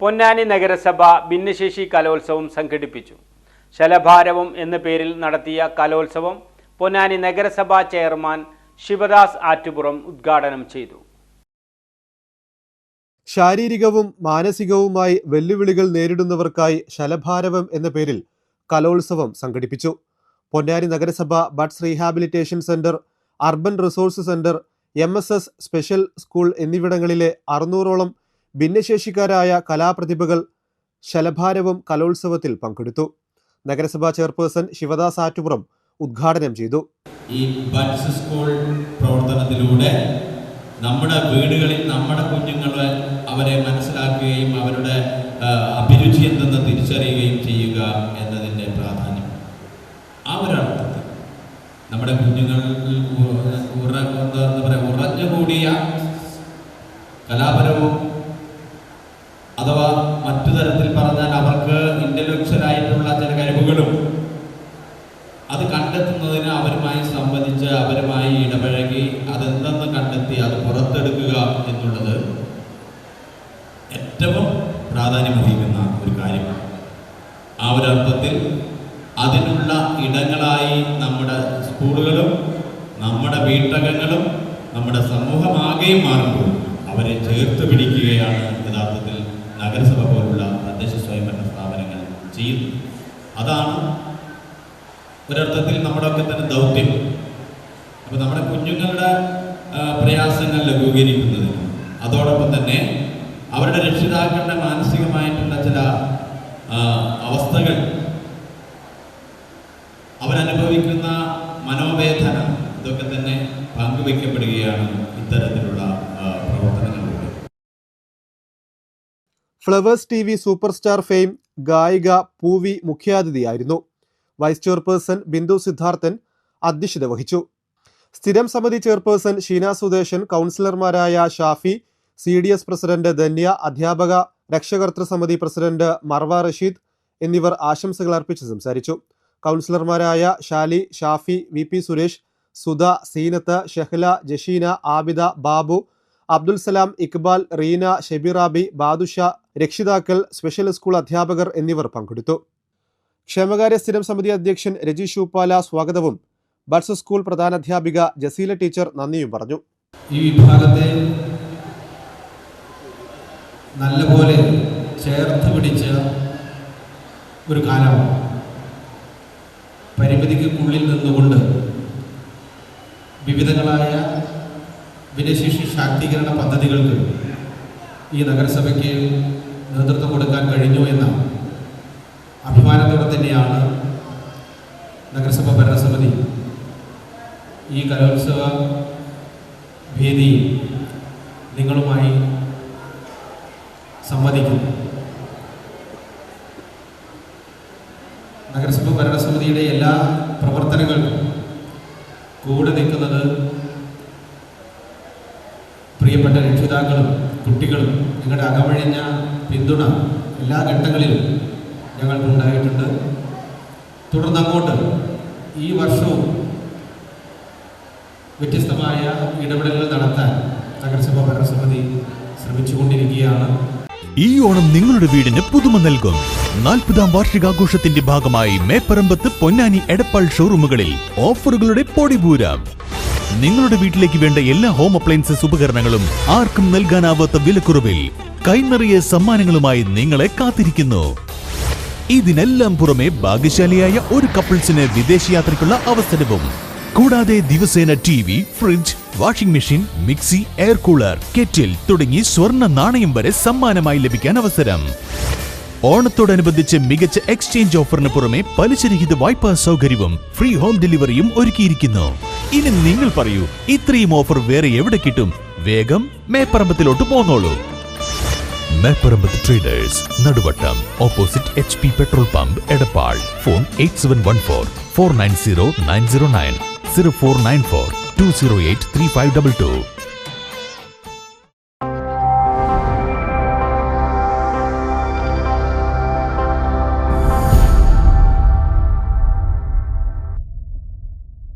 പൊന്നാനി നഗരസഭ ഭിന്നശേഷി കലോത്സവം സംഘടിപ്പിച്ചു. ശലഭാരവം എന്ന പേരിൽ നടത്തിയ കലോത്സവം പൊന്നാനി നഗരസഭാ ചെയർമാൻ ശിവദാസ് ആറ്റുപുറം ഉദ്ഘാടനം ചെയ്തു. ശാരീരികവും മാനസികവുമായി വെല്ലുവിളികൾ നേരിടുന്നവർക്കായി ശലഭാരവം എന്ന പേരിൽ കലോത്സവം സംഘടിപ്പിച്ചു. പൊന്നാനി നഗരസഭ buds rehabilitation centre urban resource centre M special school എന്നിവിടങ്ങളിലെ അറുന്നൂറോളം ഭിന്നശേഷിക്കാരായ കലാപ്രതിഭകൾ ശലഭാരവും കലോത്സവത്തിൽ പങ്കെടുത്തു. നഗരസഭാ ചെയർപേഴ്സൺ ശിവദാസ് ആറ്റുപുറം ഉദ്ഘാടനം ചെയ്തു. ഈ പ്രവർത്തനത്തിലൂടെ നമ്മുടെ വീടുകളിൽ നമ്മുടെ കുഞ്ഞുങ്ങളെ അവരെ മനസ്സിലാക്കുകയും അവരുടെ അഭിരുചി എന്തെന്ന് തിരിച്ചറിയുകയും ചെയ്യുക എന്നതിന്റെ പ്രാധാന്യം. ആ ഒരർത്ഥത്തിൽ നമ്മുടെ കുഞ്ഞുങ്ങൾ ഉറ- എന്താ പറയുക ഉറഞ്ഞുകൂടിയ കലാപരവും കണ്ടെത്തുന്നതിന് അവരുമായി സംവദിച്ച് അവരുമായി ഇടപഴകി അതെന്തെന്ന് കണ്ടെത്തി അത് പുറത്തെടുക്കുക എന്നുള്ളത് ഏറ്റവും പ്രാധാന്യമർഹിക്കുന്ന ഒരു കാര്യമാണ്. ആ ഒരു അർത്ഥത്തിൽ അതിനുള്ള ഇടങ്ങളായി നമ്മുടെ സ്കൂളുകളും നമ്മുടെ വീട്ടകങ്ങളും നമ്മുടെ സമൂഹമാകെയും മാറുമ്പോൾ അവരെ ചേർത്ത് പിടിക്കുകയാണ് യഥാർത്ഥത്തിൽ നഗരസഭ പോലുള്ള തദ്ദേശ സ്വയംഭരണ സ്ഥാപനങ്ങൾ ചെയ്യുന്നത്. അതാണ് ഒരർത്ഥത്തിൽ നമ്മുടെ ഒക്കെ തന്നെ ദൗത്യം. അപ്പോൾ നമ്മുടെ കുഞ്ഞുങ്ങളുടെ പ്രയാസങ്ങൾ ലഘൂകരിക്കുന്നതിന് അതോടൊപ്പം തന്നെ അവരുടെ രക്ഷിതാക്കളുടെ മാനസികമായിട്ടുള്ള ചില അവസ്ഥകൾ. അവരനുഭവിക്കുന്ന മനോവേദന ഇതൊക്കെ തന്നെ പങ്കുവയ്ക്കപ്പെടുകയാണ് ഇത്തരത്തിലുള്ള പ്രവർത്തനങ്ങളിലൂടെ. Flowers T V super star fame ഗായിക പൂവി മുഖ്യാതിഥിയായിരുന്നു. വൈസ് ചെയർപേഴ്സൺ ബിന്ദു സിദ്ധാർത്ഥൻ അധ്യക്ഷത വഹിച്ചു. സ്ഥിരം സമിതി ചെയർപേഴ്സൺ ഷീന സുദേശൻ കൗൺസിലർമാരായ Shafi C D S president Dhanya അധ്യാപക രക്ഷകർത്തൃ സമിതി പ്രസിഡന്റ് മർവ റഷീദ് എന്നിവർ ആശംസകൾ അർപ്പിച്ച് സംസാരിച്ചു. കൗൺസിലർമാരായ ഷാലി ഷാഫി വി പി സുരേഷ് സുധ സീനത്ത് ഷെഹ്ല ജഷീന ആബിദ ബാബു അബ്ദുൽ സലാം ഇക്ബാൽ റീന ഷെബിറാബി ബാദുഷ രക്ഷിതാക്കൾ സ്പെഷ്യൽ സ്കൂൾ അധ്യാപകർ എന്നിവർ പങ്കെടുത്തു. ക്ഷേമകാര്യ സ്ഥിരം സമിതി അധ്യക്ഷൻ രജീഷ് ഉപ്പാല സ്വാഗതവും. ബഡ്സ് സ്കൂൾ പ്രധാനാധ്യാപിക ജസീല ടീച്ചർ നന്ദിയും പറഞ്ഞു. ഈ വിഭാഗത്തെ നല്ലപോലെ ചേർത്ത് പിടിച്ച ഒരു കാലമാണ് പരിമിതിക്കുള്ളിൽ നിന്നുകൊണ്ട് വിവിധങ്ങളായ ഭിന്നശേഷി ശാക്തീകരണ പദ്ധതികൾക്ക് ഈ നഗരസഭയ്ക്ക് നേതൃത്വം കൊടുക്കാൻ കഴിഞ്ഞു എന്ന അഭിമാനത്തോടെ തന്നെയാണ് നഗരസഭ ഭരണസമിതി. ഈ കലോത്സവ വേദി നിങ്ങളുമായി സംവദിക്കുന്നു. നഗരസഭ ഭരണസമിതിയുടെ എല്ലാ പ്രവർത്തനങ്ങൾക്കും കൂടെ നിൽക്കുന്നത് പ്രിയപ്പെട്ട രക്ഷിതാക്കളും കുട്ടികളും നിങ്ങളുടെ അകമഴിഞ്ഞ പിന്തുണ എല്ലാ ഘട്ടങ്ങളിലും ഞങ്ങൾക്കുണ്ടായിട്ടുണ്ട് തുടർന്ന് അങ്ങോട്ട് ഈ വർഷവും വ്യത്യസ്തമായ ഇടപെടലുകൾ നടത്താൻ നഗരസഭ ഭരണസമിതി ശ്രമിച്ചുകൊണ്ടിരിക്കുകയാണ്. ഈ ഓണം നിങ്ങളുടെ വീടിന് പുതുമ നൽകും. നാൽപ്പതാം വാർഷികാഘോഷത്തിന്റെ ഭാഗമായി മേപ്പറമ്പത്ത് പൊന്നാനി എടപ്പാൾ ഷോറൂമുകളിൽ ഓഫറുകളുടെ പൊടിപൂരം. നിങ്ങളുടെ വീട്ടിലേക്ക് വേണ്ട എല്ലാ ഹോം അപ്ലയൻസസ് ഉപകരണങ്ങളും ആർക്കും നൽകാനാവാത്ത വിലക്കുറവിൽ കൈനിറിയ സമ്മാനങ്ങളുമായി നിങ്ങളെ കാത്തിരിക്കുന്നു. ഇതിനെല്ലാം പുറമെ ഭാഗ്യശാലിയായ ഒരു കപ്പിൾസിന് വിദേശയാത്രയ്ക്കുള്ള അവസരവും. കൂടാതെ ദിവസേന TV fridge washing machine mixie air cooler kettle തുടങ്ങി സ്വർണ നാണയം വരെ സമ്മാനമായി ലഭിക്കാൻ അവസരം. ഓണത്തോടനുബന്ധിച്ച് മികച്ച എക്സ്ചേഞ്ച് ഓഫറിന് പുറമെ പലിശരഹിത വായ്പാ സൗകര്യവും ഫ്രീ ഹോം ഡെലിവറിയും ഒരുക്കിയിരിക്കുന്നു. ഇനി നിങ്ങൾ പറയൂ ഇത്രയും ഓഫർ വേറെ എവിടെ കിട്ടും? വേഗം മേപ്പറമ്പത്തിലോട്ട് പോന്നോളൂ. Mepparambath traders. Naduvattom. Opposite H P petrol pump Edappal. Phone eight seven one four. Four nine zero nine zero nine. Zero four nine four. Two zero eight three five double two.